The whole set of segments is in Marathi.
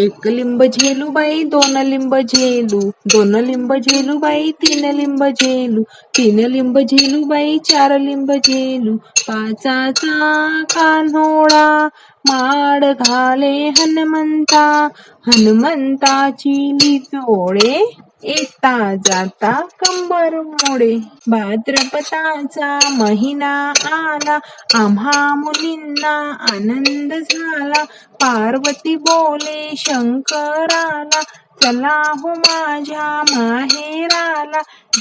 एक लिंब झेलू बाई दोन लिंब झेलू दोन लिंब झेलू बाई तीन लिंब झेलू तीन लिंब झेलू बाई चार लिंब झेलू पाचाचा कान्होळा माड घाले हनुमंता हनुमंताची लिचोळे येता जाता कंबर मोडे. भाद्रपदाचा महिना आला. आम्हा मुलींना आनंद झाला. पार्वती बोले शंकराला चला हो माझ्या माहे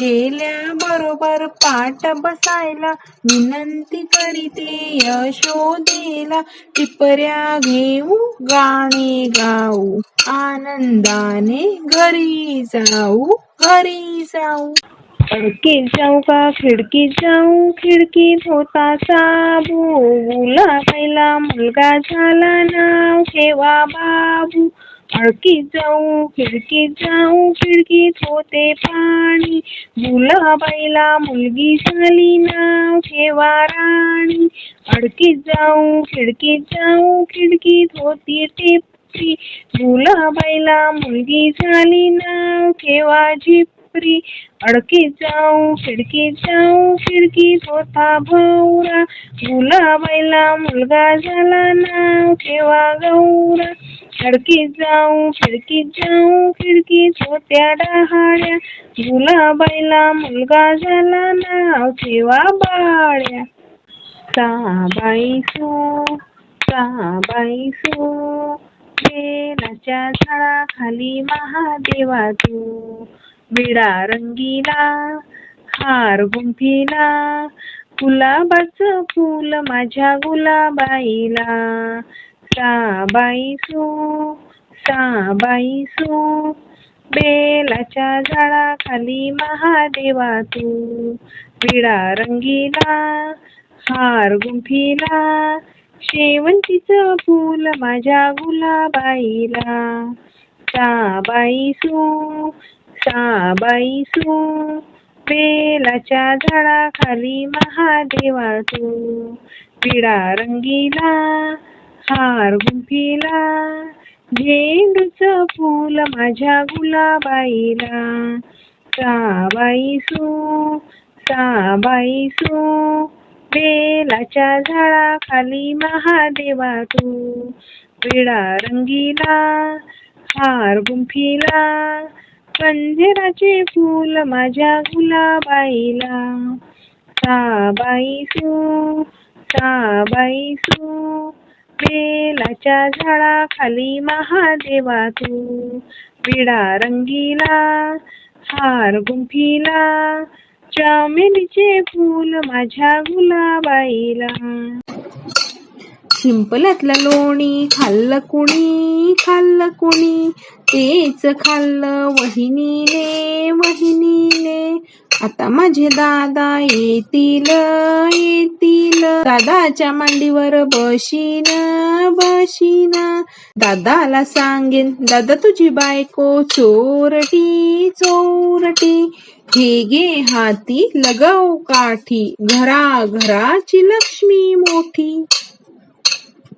गेल्या बरोबर पाठ बसायला विनंती करीते यशोदेला टिपऱ्या घेऊ गाणे गाऊ आनंदाने घरी जाऊ घरी जाऊ. खिडकीत जाऊ का खिडकीत जाऊ खिडकीत होता साबू. गुला पहिला मुलगा झाला नाव ठेवा बाबू. खिडकीत जाऊ खिडकीत जाऊ खिडकीत होते पाणी गुलाबाईला मुलगी झाली नाव ठेवा राणी अडकीत जाऊ खिडकीत जाऊ खिडकीत होती टिपरी। बैला मुलगी झाली नाव ठेवा झिपरी अडकीत जाऊ खिडकीत जाऊ खिडकीत होता भवरा बैला मुलगा झाला नाव ठेवा गौरा खिडकीत जाऊ खिडकी जाऊ खिडकी होत्या डहाळ्या. गुलाबाईला मुलगा झाला नाव ठेवा बाळ्या. साबाई सो साबाई सो बेलाच्या झाडाखाली महादेवा तू विडा रंगीला हार गुंफीला गुलाबाचं फुल माझ्या गुलाबाईला. साबाई साबाईसू साबाई बेलाच्या झाडाखाली महादेवा तू विडा रंगीला हार गुंफीला शेवंतीचं फूल माझ्या गुलाबाईला. साबाई साबाईसू साबाई बेलाच्या झाडाखाली महादेवा तू पिडा रंगीला हार गुंफीला झेंडूचं फूल माझ्या गुलाबाईला. साबाई सू साबाई सू बेलाच्या झाडाखाली महादेवा तू पिळा रंगीला हार गुंफीला पंजराचे फूल माझ्या गुलाबाईला. साबाई सू साबाई सू बेलाच्या झाडाखाली महादेवा तू विडा रंगीला हार गुंफीला चमेलीचे फूल माझ्या गुलाबाईला. शिंपल्यातलं लोणी खाल्लं कुणी? खाल्लं कुणी? तेच खाल्लं वहिनीने वहिनीने. आता माझे दादा येतील येतील. दादाच्या मांडीवर बशीन बशीन. दादाला सांगेन दादा तुझी बायको चोरटी चोरटी. हे गे हाती लगव काठी घरा घराची लक्ष्मी मोठी.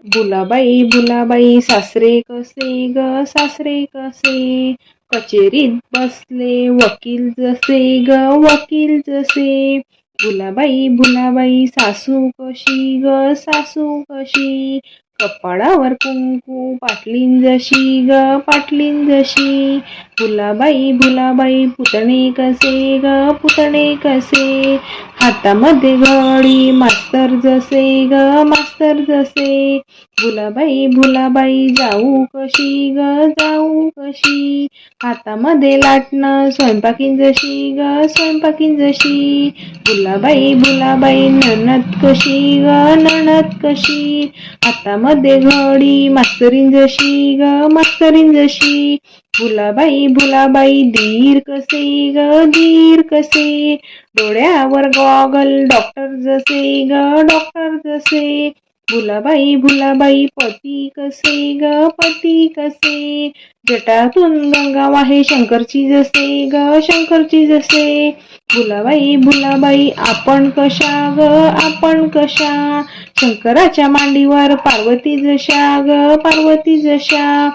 बुलाबाई बुलाबाई सासरे कसे ग सासरे कसे? कचेरीत बसले वकील जसे ग वकील जसे. भुलाबाई भुलाबाई सासू कशी ग सासू कशी? कपाळावर कुंकू पाटलीन जशी ग पाटलीन जशी. फुलाबाई भुलाबाई पुतणे कसे ग पुतणे कसे? हातामध्ये घडी मास्तर जसे ग मास्तर जसे. भुलाबाई भुलाबाई जाऊ कशी ग जाऊ कशी? हातामध्ये लाटणं स्वयंपाकीन जशी ग स्वयंपाकीन जशी. भुलाबाई भुलाबाई नणद कशी ग नणद कशी? हातामध्ये घडी मास्तरीन जशी ग मास्तरीन जशी. भुलाबाई भुलाबाई धीर कसे ग धीर कसे? डोळ्यावर गॉगल डॉक्टर जसे ग डॉक्टर जसे? भुलाबाई भुलाबाई पती कसे ग पती कसे? जटातून गंगा वाहे शंकरची जसे ग शंकरची जसे? भुलाबाई भुलाबाई आपण कशा ग आपण कशा? शंकराच्या मांडीवर पार्वती जशा ग पार्वती जशा?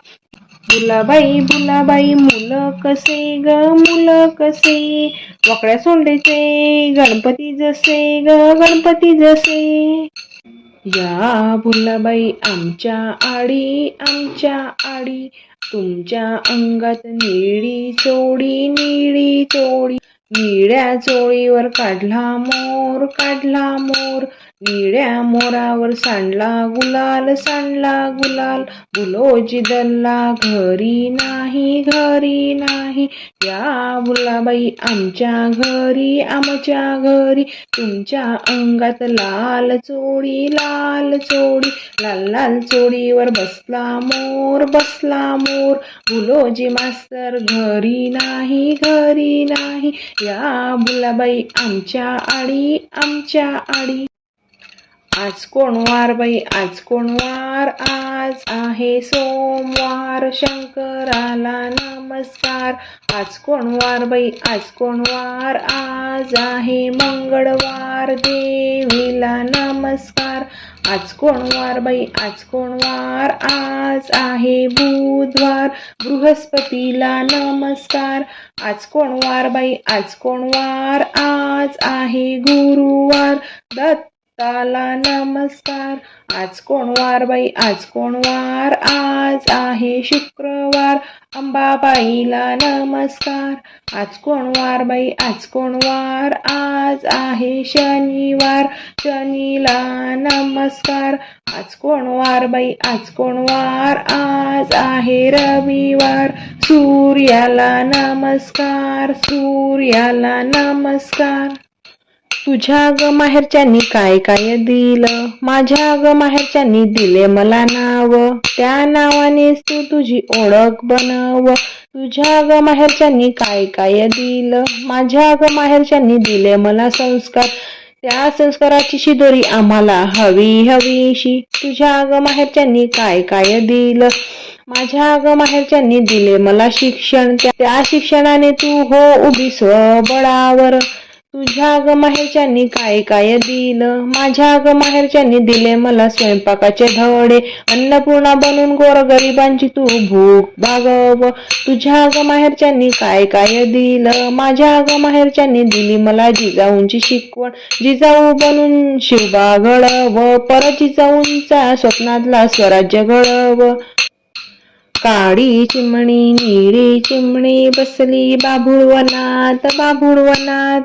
भुलाबाई भुलाबाई मुलं कसे ग मुलं कसे? वाकड्या सोंडेचे गणपती जसे ग गणपती जसे? या भुलाबाई आमच्या आडी आमच्या आडी तुमच्या अंगात निळी चोळी निळी चोळी निळ्या चोळीवर काढला मोर काढला मोर निळ्या मोरावर सांडला गुलाल सांडला गुलाल. बुलोजी दल्ला घरी नाही घरी नाही. या बुलाबाई आमच्या घरी आमच्या घरी. तुमच्या अंगात लाल चोळी लाल चोळी. लाल लाल चोळीवर बसला मोर बसला मोर. बुलोजी मास्तर घरी नाही घरी नाही. या बुलाबाई आमच्या आडी आमच्या आडी. आज कोण वार बाई? आज कोण वार? आज आहे सोमवार. शंकराला नमस्कार. आज कोण वार बाई? आज कोण वार? आज आहे मंगळवार. देवीला नमस्कार. आज कोण वार बाई? आज कोण वार? आज आहे बुधवार. बृहस्पतीला नमस्कार. आज कोण वार बाई? आज कोण वार? आज आहे गुरुवार. दत्त ताला नमस्कार. आज कोण वार बाई? आज कोण वार? आज आहे शुक्रवार. अंबाबाईला नमस्कार. आज कोण वार बाई? आज कोण वार? आज आहे शनिवार. शनीला नमस्कार. आज कोण वार बाई? आज कोण वार? आज आहे रविवार. सूर्याला नमस्कार. सूर्याला नमस्कार. तुझ्या ग माहेरच्यांनी काय काय दिलं? माझ्या ग माहेरच्यांनी दिले मला नाव. त्या नावानेच तू तुझी ओळख बनव. तुझ्या ग माहेरच्यांनी काय काय दिलं? माझ्या ग माहेरच्यांनी दिले मला संस्कार. त्या संस्काराची शिदोरी आम्हाला हवी हवीशी. तुझ्या ग माहेरच्यांनी काय काय दिलं? माझ्या ग माहेरच्यांनी दिले मला शिक्षण. त्या- त्या शिक्षणाने तू हो उभी स्वबळावर. तुझ्या ग माहेरच्यांनी काय काय दिलं? माझ्या ग माहेरच्यांनी दिले मला स्वयंपाकाचे धडे. अन्नपूर्णा बनून गोरगरिबांची तू भूक भागव. तुझ्या ग माहेरच्यांनी काय काय दिलं? माझ्या ग माहेरच्यांनी दिली मला जिजाऊंची शिकवण. जिजाऊ बनून शिवबा घडव. परत जिजाऊंचा स्वप्नातला स्वराज्य घडव. काळी चिमणी निळी चिमणी बसली बाभुळवनात बाभुळवनात.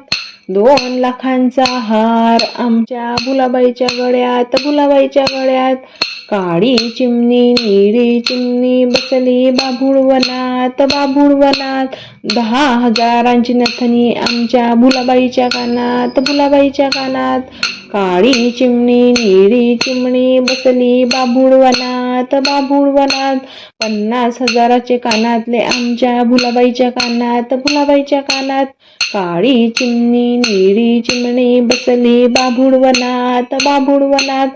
दोन लाखांचा हार आमच्या बुलाबाईच्या गळ्यात बुलाबाईच्या गळ्यात. काळी चिमणी निळी चिमणी बसली बाभुळवनात बाभुळवनात दहा हजारांची नथनी आमच्या बुलाबाईच्या कानात बुलाबाईच्या कानात. काळी चिमणी निळी चिमणी बसली बाभुळवनात बाभुळवनात पन्नास हजाराचे कानातले आमच्या भुलाबाईच्या कानात भुलाबाईच्या कानात. काळी चिमणी निळी चिमणी बसली बाबूळ वनात बाबूळ बाभुळवनात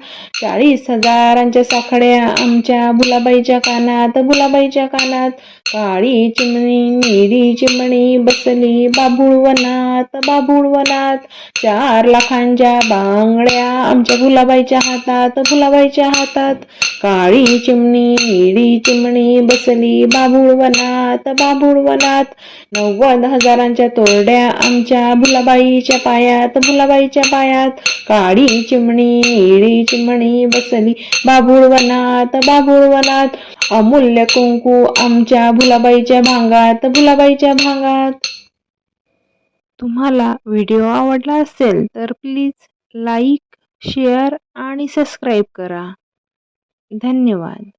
चाळीस हजारांच्या साखड्या आमच्या भुलाबाईच्या कानात भुलाबाईच्या कानात. काळी चिमणी निळी चिमणी बसली बाबूळ वनात बाबूळ बाभुळवनात चार लाखांच्या बांगड्या आमच्या भुलाबाईच्या हातात भुलाबाईच्या हातात. काळी चिमणी निळी चिमणी बसली बाभुळवनात बाभुळवनात नव्वद हजारांच्या तोरड्या आमच्या भुलाबाईच्या पायात भुलाबाईच्या पायात. काळी चिमणी निळी चिमणी बसली बाभुळवनात बाभुळवनात अमूल्य कुंकू आमच्या भुलाबाईच्या भांगात भुलाबाईच्या भांगात. तुम्हाला व्हिडिओ आवडला असेल तर प्लीज लाईक शेअर आणि सबस्क्राईब करा. धन्यवाद.